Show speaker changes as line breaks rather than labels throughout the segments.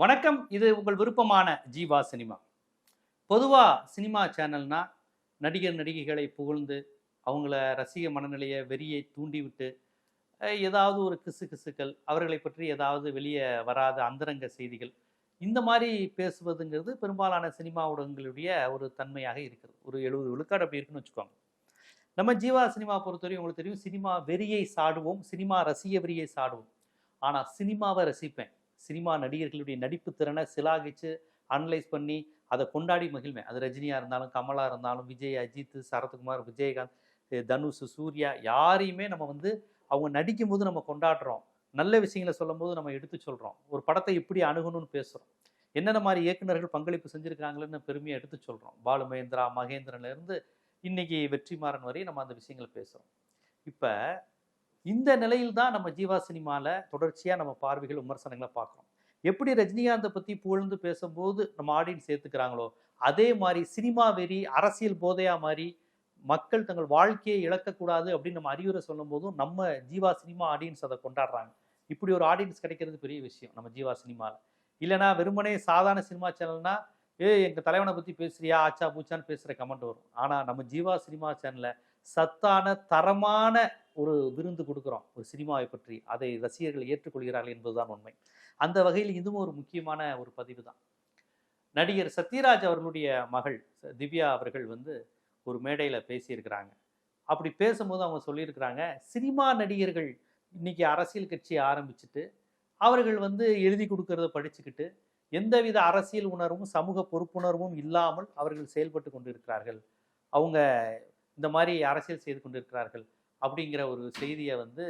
வணக்கம். இது உங்கள் விருப்பமான ஜீவா சினிமா. பொதுவாக சினிமா சேனல்னா நடிகர் நடிகைகளை புகழ்ந்து அவங்கள ரசிக மனநிலையை வெறியை தூண்டிவிட்டு ஏதாவது ஒரு கிசு கிசுக்கள் அவர்களை பற்றி ஏதாவது வெளியே வராத அந்தரங்க செய்திகள் இந்த மாதிரி பேசுவதுங்கிறது பெரும்பாலான சினிமா ஊடகங்களுடைய ஒரு தன்மையாக இருக்கிறது. ஒரு எழுபது விழுக்காடு அப்படி இருக்குன்னு வச்சுக்கோங்க. நம்ம ஜீவா சினிமா பொறுத்தவரையும் உங்களுக்கு தெரியும் சினிமா வெறியை சாடுவோம் சினிமா ரசிக வெறியை சாடுவோம். ஆனால் சினிமாவை ரசிப்பேன். சினிமா நடிகர்களுடைய நடிப்பு திறனை சிலாகிச்சு அனலைஸ் பண்ணி அதை கொண்டாடி மகிழ்வேன் அது ரஜினியாக இருந்தாலும் கமலா இருந்தாலும் விஜய் அஜித் சரத்குமார் விஜயகாந்த் தனுஷ் சூர்யா யாரையுமே நம்ம வந்து அவங்க நடிக்கும் போது நம்ம கொண்டாடுறோம். நல்ல விஷயங்களை சொல்லும்போது நம்ம எடுத்து சொல்கிறோம் ஒரு படத்தை எப்படி அணுகணும்னு பேசுகிறோம் என்னென்ன மாதிரி இயக்குநர்கள் பங்களிப்பு செஞ்சுருக்காங்களேன்னு பெருமையாக எடுத்து சொல்கிறோம் பாலு மகேந்திரா மகேந்திரன்லேருந்து இன்றைக்கி வெற்றிமாறன் வரையும் நம்ம அந்த விஷயங்களை பேசுகிறோம் இப்போ இந்த நிலையில் தான் நம்ம ஜீவா சினிமாவில் தொடர்ச்சியாக நம்ம பார்வைகள் விமர்சனங்களை பார்க்குறோம். எப்படி ரஜினிகாந்தை பற்றி புகழ்ந்து பேசும்போது நம்ம ஆடியன்ஸ் ஏற்றுக்கிறாங்களோ அதே மாதிரி சினிமா வெறி அரசியல் போதையா மாதிரி மக்கள் தங்கள் வாழ்க்கையை இழக்கக்கூடாது அப்படின்னு நம்ம அறிவுரை சொல்லும் போதும் நம்ம ஜீவா சினிமா ஆடியன்ஸ் அதை கொண்டாடுறாங்க. இப்படி ஒரு ஆடியன்ஸ் கிடைக்கிறது பெரிய விஷயம் நம்ம ஜீவா சினிமாவில் இல்லைனா வெறுமனே சாதாரண சினிமா சேனல்னால் ஏ எங்கள் தலைவனை பற்றி பேசுறியா? ஆச்சா பூச்சான்னு பேசுகிற கமெண்ட் வரும். ஆனால் நம்ம ஜீவா சினிமா சேனலில் சத்தான தரமான ஒரு விருந்து கொடுக்குறோம். ஒரு சினிமாவை பற்றி. அதை ரசிகர்கள் ஏற்றுக்கொள்கிறார்கள் என்பதுதான் உண்மை. அந்த வகையில் இதுவும் ஒரு முக்கியமான ஒரு பதிவு தான். நடிகர் சத்யராஜ் அவர்களுடைய மகள் திவ்யா அவர்கள் வந்து ஒரு மேடையில் பேசியிருக்கிறாங்க. அப்படி பேசும்போது அவங்க சொல்லியிருக்கிறாங்க சினிமா நடிகர்கள் இன்னைக்கு அரசியல் கட்சியை ஆரம்பிச்சுட்டு அவர்கள் வந்து எழுதி கொடுக்கறத படிச்சுக்கிட்டு எந்தவித அரசியல் உணர்வும் சமூக பொறுப்புணர்வும் இல்லாமல் அவர்கள் செயல்பட்டு கொண்டிருக்கிறார்கள். அவங்க இந்த மாதிரி அரசியல் செய்து கொண்டிருக்கிறார்கள் அப்படிங்கிற ஒரு செய்தியை வந்து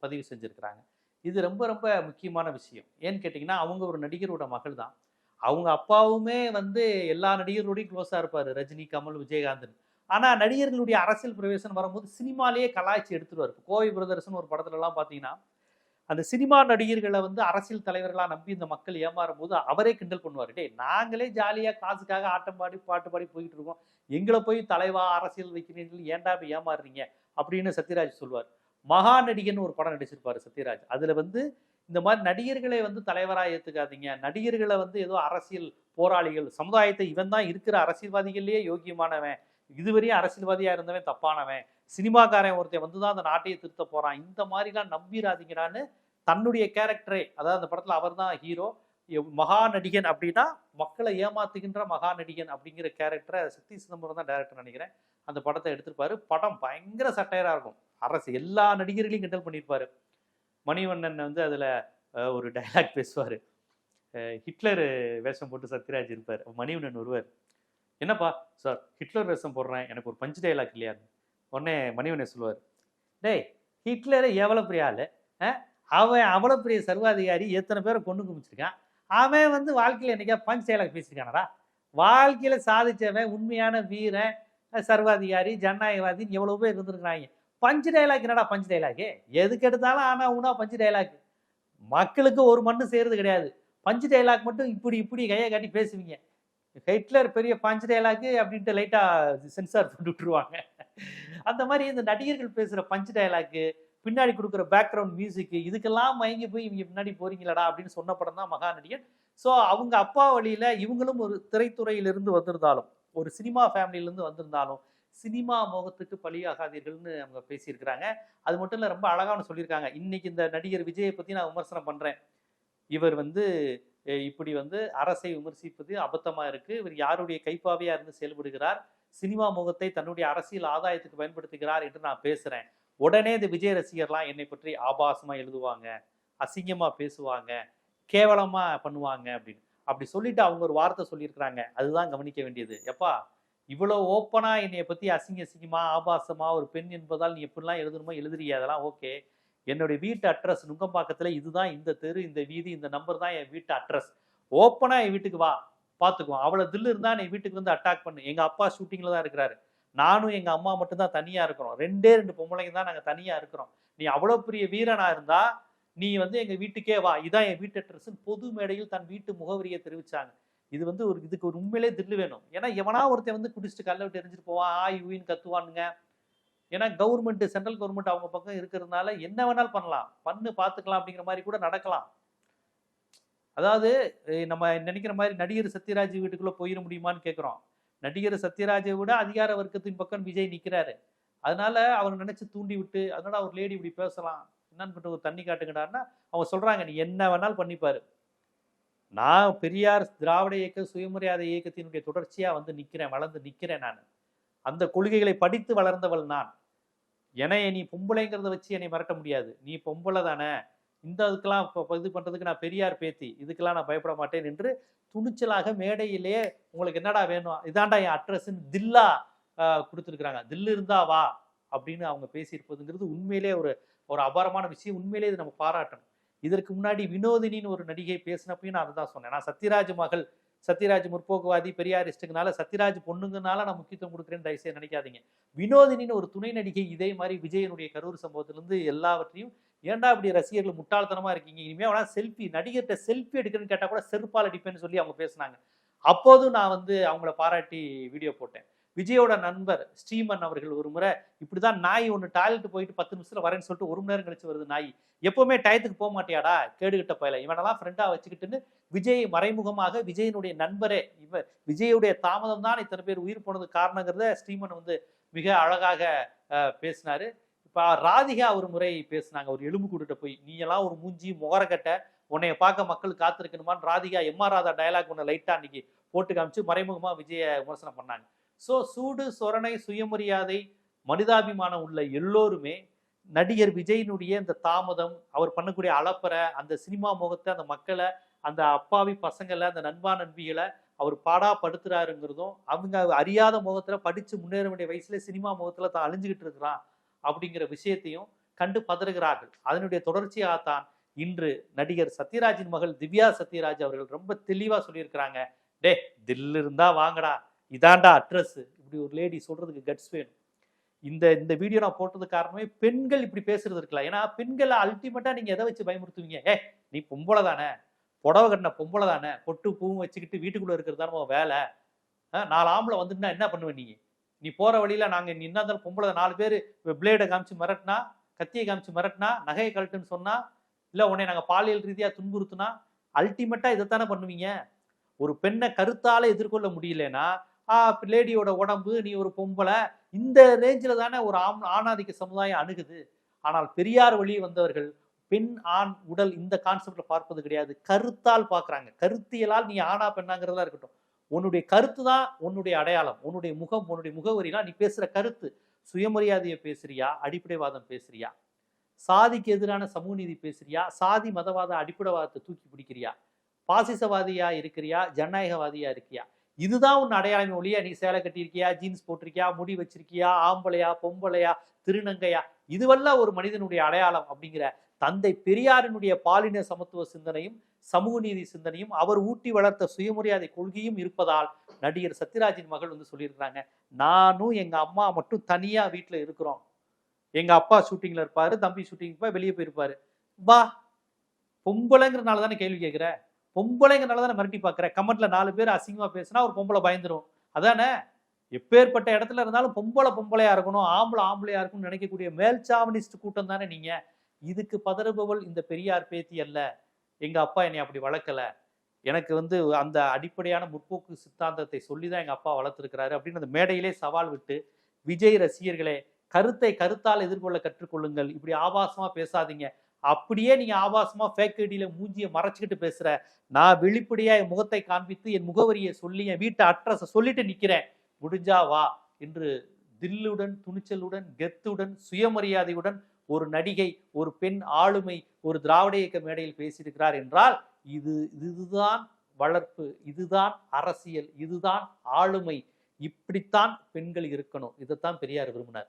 பதிவு செஞ்சுருக்கிறாங்க. இது ரொம்ப ரொம்ப முக்கியமான விஷயம். ஏன்னு கேட்டிங்கன்னா அவங்க ஒரு நடிகரோட மகள் தான். அவங்க அப்பாவுமே வந்து எல்லா நடிகர்களோடையும் க்ளோஸாக இருப்பார் ரஜினி கமல் விஜயகாந்தன். ஆனால் நடிகர்களுடைய அரசியல் பிரவேசம் வரும்போது சினிமாலேயே கலாய்ச்சி எடுத்துருவார் கோவை பிரதர்ஸ்னு ஒரு படத்துலலாம் பார்த்தீங்கன்னா அந்த சினிமா நடிகர்களை வந்து அரசியல் தலைவர்களாக நம்பி இந்த மக்கள் ஏமாறும் போது அவரே கிண்டல் பண்ணுவார். டே நாங்களே ஜாலியாக காசுக்காக ஆட்டம் பாடி பாட்டு பாடி போயிட்டு இருக்கோம். எங்களை போய் தலைவா அரசியல் வைக்கிறீர்கள். ஏன்டா இப்போ ஏமாறுறீங்க? அப்படின்னு சத்யராஜ் சொல்வார் மகா நடிகன் ஒரு படம் நடிச்சிருப்பார் சத்யராஜ். அதில் வந்து இந்த மாதிரி நடிகர்களை வந்து தலைவராக ஏற்றுக்காதீங்க நடிகர்களை வந்து ஏதோ அரசியல் போராளிகள் சமுதாயத்தை இவன் தான் இருக்கிற அரசியல்வாதிகள்லேயே யோக்கியமானவன். இதுவரையும் அரசியல்வாதியாக இருந்தவன் தப்பானவன். சினிமாக்காரன் ஒருத்தன் வந்து தான் அந்த நாட்டையே திருத்த போகிறான் இந்த மாதிரிலாம் நம்பிடாதீங்கடான்னு தன்னுடைய கேரக்டரே அதாவது அந்த படத்தில் அவர் தான் ஹீரோ மகா நடிகன் அப்படின்னா மக்களை ஏமாத்துகின்ற மகா நடிகன் அப்படிங்கிற கேரக்டரை சக்தி சிதம்பரம் தான் டேரக்டர் நினைக்கிறேன். அந்த படத்தை எடுத்திருப்பாரு. படம் பயங்கர சட்டையராக இருக்கும். அரசு எல்லா நடிகர்களையும் கிண்டல் பண்ணியிருப்பார். மணிவண்ணன் வந்து அதில் ஒரு டைலாக் பேசுவார். ஹிட்லர் வேஷம் போட்டு சத்யராஜ் இருப்பார். மணிவண்ணன் வருவார் என்னப்பா சார் ஹிட்லர் வேஷம் போடுறேன். எனக்கு ஒரு பஞ்சு டைலாக் இல்லையா? உடனே மணிவனே சொல்லுவார் டேய் ஹிட்லர் எவ்வளோ பெரிய ஆள்? அவன் அவ்வளோ பெரிய சர்வாதிகாரி எத்தனை பேரை கொண்டு குமிச்சிருக்கான் அவன் வந்து வாழ்க்கையில் என்னைக்கா பஞ்ச் டைலாக் பேசியிருக்கானடா? வாழ்க்கையில் சாதிச்சவன் உண்மையான வீரன் சர்வாதிகாரி ஜனநாயகவாதின்னு எவ்வளோ பேர் இருந்திருக்கிறாங்க. பஞ்சு டைலாக் என்னடா பஞ்சு டைலாக்கு எதுக்கு எடுத்தாலும் ஆனால் ஊனா பஞ்சு டைலாக் மக்களுக்கு ஒரு மண்ணு செய்கிறது கிடையாது. பஞ்சு டைலாக் மட்டும் இப்படி இப்படி கையை காட்டி பேசுவீங்க. ஹிட்லர் பெரிய பஞ்சு டைலாக்கு அப்படின்ட்டு லைட்டாக சென்சார் போட்டு விட்டுருவாங்க. அந்த மாதிரி இந்த நடிகர்கள் பேசுற பஞ்சு டயலாக்கு பின்னாடி கொடுக்குற பேக்ரவுண்ட் மியூசிக்கு இதுக்கெல்லாம் மயங்கி போய் இவங்க பின்னாடி போறீங்களடா அப்படின்னு சொன்ன படம் தான் மகாநடிகன். ஸோ அவங்க அப்பா வழியில இவங்களும் ஒரு திரைத்துறையிலிருந்து வந்திருந்தாலும் ஒரு சினிமா ஃபேமிலியிலேருந்து வந்திருந்தாலும் சினிமா முகத்துக்கு பலியாகாதீர்கள்னு அவங்க பேசியிருக்கிறாங்க. அது மட்டும் இல்லை ரொம்ப அழகான சொல்லியிருக்காங்க. இன்னைக்கு இந்த நடிகர் விஜயை பற்றி நான் விமர்சனம் பண்ணுறேன் இவர் வந்து இப்படி வந்து அரசை விமர்சிப்பது அபத்தமா இருக்கு. இவர் யாருடைய கைப்பாவையாக இருந்து செயல்படுகிறார்? சினிமா முகத்தை தன்னுடைய அரசியல் ஆதாயத்துக்கு பயன்படுத்துகிறார் என்று நான் பேசுறேன். உடனே இந்த விஜய் ரசிகர்லாம் என்னை பற்றி ஆபாசமா எழுதுவாங்க அசிங்கமா பேசுவாங்க கேவலமா பண்ணுவாங்க அப்படின்னு. அப்படி சொல்லிட்டு அவங்க ஒரு வார்த்தை சொல்லியிருக்கிறாங்க. அதுதான் கவனிக்க வேண்டியது. எப்பா இவ்வளோ ஓப்பனா என்னைய பத்தி அசிங்க அசிங்கமா ஆபாசமா ஒரு பெண் என்பதால் நீ எப்படிலாம் எழுதணுமோ எழுதுறிய அதெல்லாம் ஓகே. என்னுடைய வீட்டு அட்ரஸ் நுங்கம்பாக்கத்துல இதுதான் இந்த தெரு இந்த வீதி இந்த நம்பர் தான் என் வீட்டு அட்ரஸ். ஓப்பனா என் வீட்டுக்கு வா. பார்த்துக்குவோம் அவ்வளோ தில்லு இருந்தால் நீ வீட்டுக்கு வந்து அட்டாக் பண்ணு. எங்கள் அப்பா ஷூட்டிங்கில் தான் இருக்கிறாரு. நானும் எங்கள் அம்மா மட்டும்தான் தனியாக இருக்கிறோம். ரெண்டே ரெண்டு பொம்பளைங்க தான் நாங்கள் தனியாக இருக்கிறோம். நீ அவ்வளோ பெரிய வீரனா இருந்தால் நீ வந்து எங்கள் வீட்டுக்கே வா. இதான் என் வீட்டு அட்ரஸ்ன்னு பொது மேடையில் தன் வீட்டு முகவரியை தெரிவித்தாங்க இது வந்து ஒரு இதுக்கு ஒரு உண்மையிலே தில்லு வேணும். ஏன்னா எவனா ஒருத்தன் வந்து குடிச்சிட்டு கல்ல விட்டு எரிஞ்சிட்டு போவான். ஆ யூன்னு கத்துவானுங்க. ஏன்னா கவர்மெண்ட் சென்ட்ரல் கவர்மெண்ட் அவங்க பக்கம் இருக்கிறதுனால என்ன வேணாலும் பண்ணலாம். பண்ணு பார்த்துக்கலாம் அப்படிங்கிற மாதிரி கூட நடக்கலாம். அதாவது நம்ம நினைக்கிற மாதிரி நடிகர் சத்யராஜ் வீட்டுக்குள்ளே போயிட முடியுமான்னு கேட்குறோம் நடிகர் சத்யராஜை விட அதிகார வர்க்கத்தின் பக்கம் விஜய் நிற்கிறாரு அதனால அவர் நினைச்சு தூண்டி விட்டு அதனால அவர் லேடி இப்படி பேசலாம்? என்னன்னு பண்ணிட்டு ஒரு தண்ணி காட்டுங்கடான்னா அவங்க சொல்கிறாங்க நீ என்ன வேணாலும் பண்ணிப்பார். நான் பெரியார் திராவிட இயக்க சுயமரியாதை இயக்கத்தினுடைய தொடர்ச்சியாக வந்து நிற்கிறேன் வளர்ந்து நிற்கிறேன் நான். அந்த கொள்கைகளை படித்து வளர்ந்தவள் நான். என்னைய நீ பொம்பளைங்கிறத வச்சு என்னை மிரட்ட முடியாது. நீ பொம்பளை தானே. இந்த இதுக்கெல்லாம் இப்போ இது பண்ணுறதுக்கு நான் பெரியார் பேத்தி. இதுக்கெல்லாம் நான் பயப்பட மாட்டேன் என்று துணிச்சலாக மேடையிலேயே உங்களுக்கு என்னடா வேணும்? இதாண்டா என் அட்ரஸ்ன்னு தில்லா கொடுத்துருக்குறாங்க. தில்லு இருந்தா வா அப்படின்னு அவங்க பேசியிருப்பதுங்கிறது உண்மையிலே ஒரு ஒரு அபாரமான விஷயம். உண்மையிலே இது நம்ம பாராட்டணும். இதற்கு முன்னாடி வினோதினின்னு ஒரு நடிகை பேசினப்பையும் நான் அதுதான் சொன்னேன். நான் சத்யராஜ் மகள் சத்யராஜ் முற்போக்குவாதி பெரியாரிஸ்டுங்கனால சத்யராஜ் பொண்ணுங்கனால நான் முக்கியத்துவம் கொடுக்குறேன்னு தயவுசெய்து நினைக்காதீங்க. வினோதினின்னு ஒரு துணை நடிகை இதே மாதிரி விஜயனுடைய கரூர் சம்பவத்திலிருந்து எல்லாவற்றையும் ஏன்டா இப்படி ரசிகர்கள் முட்டாள்தனமாக இருக்கீங்க? இனிமேல் வேணா செல்ஃபி நடிகர்கிட்ட செல்ஃபி எடுக்கிறேன்னு கேட்டால் கூட செருப்பால் அடிப்பேன்னு சொல்லி அவங்க பேசுனாங்க. அப்போதும் நான் வந்து அவங்கள பாராட்டி வீடியோ போட்டேன். விஜயோட நண்பர் ஸ்ரீமன் அவர்கள் ஒரு முறை இப்படி தான் நாய் ஒன்று டாய்லெட் போயிட்டு பத்து நிமிஷத்தில் வரேன்னு சொல்லிட்டு ஒரு மணி நேரம் கழிச்சு வருது நாய். எப்போவுமே டயத்துக்கு போக மாட்டியாடா? கேடுகிட்ட போயில. இவனெல்லாம் ஃப்ரெண்டாக வச்சுக்கிட்டுன்னு விஜய் மறைமுகமாக விஜயனுடைய நண்பரே இவ விஜயுடைய தாமதம் தான் இத்தனை பேர் உயிர் போனது காரணங்கிறத ஸ்ரீமன் வந்து மிக அழகாக பேசினாரு. இப்போ ராதிகா ஒரு முறை பேசுனாங்க ஒரு எலும்பு கூட்டுட்ட போய் நீ எல்லாம் ஒரு மூஞ்சி முகரக்கட்ட உன்னைய பார்க்க மக்கள் காத்திருக்கணுமான்னு ராதிகா எம்ஆர் ராதா டயலாக் ஒன்று லைட்டா அன்னைக்கு போட்டு காமிச்சு மறைமுகமா விஜய விமர்சனம் பண்ணாங்க. ஸோ சூடு சொரணை சுயமரியாதை மனிதாபிமானம் உள்ள எல்லோருமே நடிகர் விஜயினுடைய இந்த தாமதம் அவர் பண்ணக்கூடிய அலப்பறை அந்த சினிமா முகத்தை அந்த மக்களை அந்த அப்பாவி பசங்களை அந்த நண்பா நண்பிகளை அவர் பாடா படுத்துறாருங்கிறதும் அவங்க அறியாத முகத்துல படிச்சு முன்னேற வேண்டிய வயசுல சினிமா முகத்துல தான் அழிஞ்சுக்கிட்டு இருக்கிறான். அப்படிங்கிற விஷயத்தையும் கண்டு பதறுகிறார்கள். அதனுடைய தொடர்ச்சியாகத்தான் இன்று நடிகர் சத்யராஜின் மகள் திவ்யா சத்யராஜ் அவர்கள் ரொம்ப தெளிவாக சொல்லியிருக்கிறாங்க. டே தில்லு இருந்தா வாங்கடா. இதாண்டா அட்ரஸ் இப்படி ஒரு லேடி சொல்றதுக்கு கட்ஸ் வேணும். இந்த இந்த வீடியோ நான் போட்டது காரணமே பெண்கள் இப்படி பேசுறது இருக்கலாம். ஏன்னா பெண்களை அல்டிமேட்டா நீங்க எதை வச்சு பயமுறுத்துவீங்க? ஏ நீ பொம்பளை தானே? புடவை கட்டின பொம்பளை தானே? பொட்டு பூவும் வச்சுக்கிட்டு வீட்டுக்குள்ள இருக்கிறது தானே உன் வேலை? ஆ, நாலு ஆம்பளை வந்துட்டுனா என்ன பண்ணுவேன் நீங்க நீ போற வழியில நாங்க நீ என்ன இருந்தாலும் பொம்பளை நாலு பேர் பிளேடை காமிச்சு மிரட்டினா கத்தியை காமிச்சு மிரட்டினா நகையை கழட்டுன்னு சொன்னா இல்ல உன்னை நாங்க பாலியல் ரீதியா துன்புறுத்துனா அல்டிமேட்டா இதைத்தானே பண்ணுவீங்க? ஒரு பெண்ணை கருத்தால எதிர்கொள்ள முடியலன்னா ஆ லேடியோட உடம்பு நீ ஒரு பொம்பளை இந்த ரேஞ்சில் தானே ஒரு ஆம் ஆணாதிக்க சமுதாயம் அணுகுது. ஆனால் பெரியார் வழி வந்தவர்கள் பெண் ஆண் உடல் இந்த கான்செப்ட்ல பார்ப்பது கிடையாது. கருத்தால் பார்க்குறாங்க. கருத்தியலால் நீ ஆணா பெண்ணாங்கிறதா இருக்கட்டும். உன்னுடைய கருத்து தான் உன்னுடைய அடையாளம். உன்னுடைய முகம் உன்னுடைய முகவரினா நீ பேசுகிற கருத்து. சுயமரியாதையை பேசுறியா? அடிப்படைவாதம் பேசுறியா? சாதிக்கு எதிரான சமூக நீதி பேசுறியா? சாதி மதவாத அடிப்படைவாதத்தை தூக்கி பிடிக்கிறியா? பாசிசவாதியா இருக்கிறியா? ஜனநாயகவாதியா இருக்கியா இதுதான் உன் அடையாளமே ஒழிய நீ சேலை கட்டியிருக்கியா? ஜீன்ஸ் போட்டிருக்கியா? முடி வச்சிருக்கியா? ஆம்பளையா? பொம்பளையா? திருநங்கையா? இதுவெல்லாம் ஒரு மனிதனுடைய அடையாளம் அப்படிங்கிற தந்தை பெரியாரினுடைய பாலின சமத்துவ சிந்தனையும் சமூக நீதி சிந்தனையும் அவர் ஊட்டி வளர்த்த சுயமரியாதை கொள்கையும் இருப்பதால் நடிகர் சத்யராஜின் மகள் வந்து சொல்லியிருக்கிறாங்க நானும் எங்க அம்மா மட்டும் தனியா வீட்டில் இருக்கிறோம். எங்க அப்பா ஷூட்டிங்ல இருப்பாரு தம்பி ஷூட்டிங் போய் வெளியே போயிருப்பாரு. வா. பொம்பளைங்கிறனால தானே கேள்வி கேட்குற? பொம்பளைங்கிறனால தானே மிரட்டி பார்க்குற? கமெண்ட்ல நாலு பேர் அசிங்கமா பேசினா ஒரு பொம்பளை பயந்துரும். அதானே? எப்பேற்பட்ட இடத்துல இருந்தாலும் பொம்பளை பொம்பளையா இருக்கணும் ஆம்பளை ஆம்பளையா இருக்கணும்னு நினைக்கக்கூடிய மேல்சாவனிஸ்ட் கூட்டம் தானே நீங்க. இதுக்கு பதறுபவள் இந்த பெரியார் பேத்தி அல்ல. எங்க அப்பா என்னை அப்படி வளர்க்கல. எனக்கு வந்து அந்த அடிப்படையான முற்போக்கு சித்தாந்தத்தை சொல்லி தான் எங்க அப்பா வளர்த்துருக்கிறாரு அப்படின்னு அந்த மேடையிலே சவால் விட்டு விஜய் ரசிகர்களே கருத்தை கருத்தால் எதிர்கொள்ள கற்றுக்கொள்ளுங்கள். இப்படி ஆபாசமா பேசாதீங்க. அப்படியே நீங்க ஆபாசமா ஃபேக் ஐடியில மூஞ்சியை மறைச்சிக்கிட்டு பேசுற நான் வெளிப்படையா என் முகத்தை காண்பித்து என் முகவரியை சொல்லி என் வீட்டு அட்ரஸை சொல்லிட்டு நிக்கிறேன். முடிஞ்சா வா என்று தில்லுடன் துணிச்சலுடன் கெத்துடன் சுயமரியாதையுடன் ஒரு நடிகை ஒரு பெண் ஆளுமை ஒரு திராவிட இயக்க மேடையில் பேசியிருக்கிறார் என்றால் இது இதுதான் வளர்ப்பு இதுதான் அரசியல் இதுதான் ஆளுமை. இப்படித்தான் பெண்கள் இருக்கணும். இதைத்தான் பெரியார் விரும்பினார்.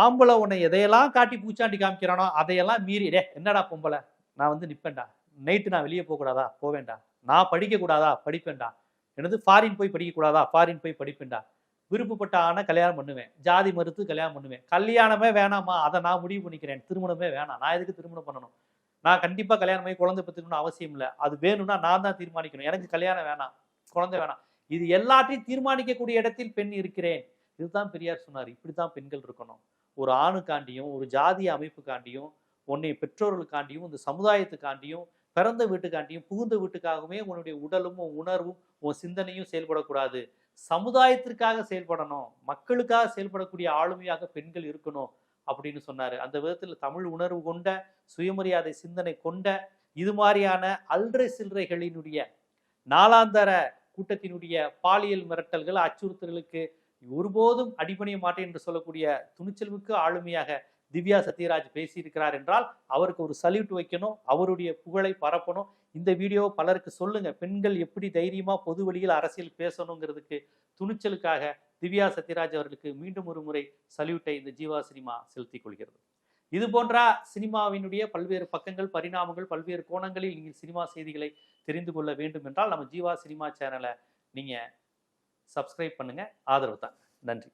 ஆம்பளை உன்னை எதையெல்லாம் காட்டி பூச்சாண்டி காமிக்கிறானோ அதையெல்லாம் மீறி டே என்னடா பொம்பளை? நான் வந்து நிற்பேன்டா நைட்டு நான் வெளியே போகக்கூடாதா? போவேண்டா நான் படிக்க கூடாதா படிப்பேன்டா. எனது ஃபாரின் போய் படிக்க கூடாதா ஃபாரின் போய் படிப்பேன்டா. விருப்பப்பட்ட ஆணை கல்யாணம் பண்ணுவேன். ஜாதி மறுத்து கல்யாணம் பண்ணுவேன். கல்யாணமே வேணாமா? அதை நான் முடிவு பண்ணிக்கிறேன். திருமணமே வேணாம். நான் எதுக்கு திருமணம் பண்ணணும்? நான் கண்டிப்பாக கல்யாணம் பண்ணி குழந்தை பெற்றுக்கணும்னு அவசியம் இல்லை. அது வேணும்னா நான் தான் தீர்மானிக்கணும். எனக்கு கல்யாணம் வேணாம். குழந்தை வேணாம். இது எல்லாத்தையும் தீர்மானிக்கக்கூடிய இடத்தில் பெண் இருக்கிறேன். இதுதான் பெரியார் சொன்னார். இப்படி தான் பெண்கள் இருக்கணும். ஒரு ஆணுக்காண்டியும் ஒரு ஜாதிய அமைப்புக்காண்டியும் உன்னை பெற்றோர்களுக்காண்டியும் இந்த சமுதாயத்துக்காண்டியும் பிறந்த வீட்டுக்காண்டியும் புகுந்த வீட்டுக்காகவுமே உன்னுடைய உடலும் உன் உணர்வும் உன் சிந்தனையும் செயல்படக்கூடாது. சமுதாயத்திற்காக செயல்படணும் மக்களுக்காக செயல்படக்கூடிய ஆளுமையாக பெண்கள் இருக்கணும் அப்படின்னு சொன்னார். அந்த விதத்தில் தமிழ் உணர்வு கொண்ட சுயமரியாதை சிந்தனை கொண்ட இது மாதிரியான அல்றை சில்லறைகளினுடைய நாளாந்தர கூட்டத்தினுடைய பாலியல் மிரட்டல்கள் அச்சுறுத்தல்களுக்கு ஒருபோதும் அடிபணிய மாட்டேன் என்று சொல்லக்கூடிய துணிச்சல்மிக்க ஆளுமையாக திவ்யா சத்யராஜ் பேசியிருக்கிறார் என்றால் அவருக்கு ஒரு சல்யூட் வைக்கணும் அவருடைய புகழை பரப்பணும் இந்த வீடியோ பலருக்கு சொல்லுங்க. பெண்கள் எப்படி தைரியமா பொது வழியில் அரசியல் பேசணுங்கிறதுக்கு துணிச்சலுக்காக திவ்யா சத்யராஜ் அவர்களுக்கு மீண்டும் ஒரு முறை சல்யூட்டை இந்த ஜீவா சினிமா செலுத்திக் கொள்கிறது. இது போன்ற சினிமாவினுடைய பல்வேறு பக்கங்கள் பரிணாமங்கள் பல்வேறு கோணங்களில் நீங்கள் சினிமா செய்திகளை தெரிந்து கொள்ள வேண்டும் என்றால் நம்ம ஜீவா சினிமா சேனலை நீங்கள் சப்ஸ்கிரைப் பண்ணுங்கள் ஆதரவு தாங்க. நன்றி.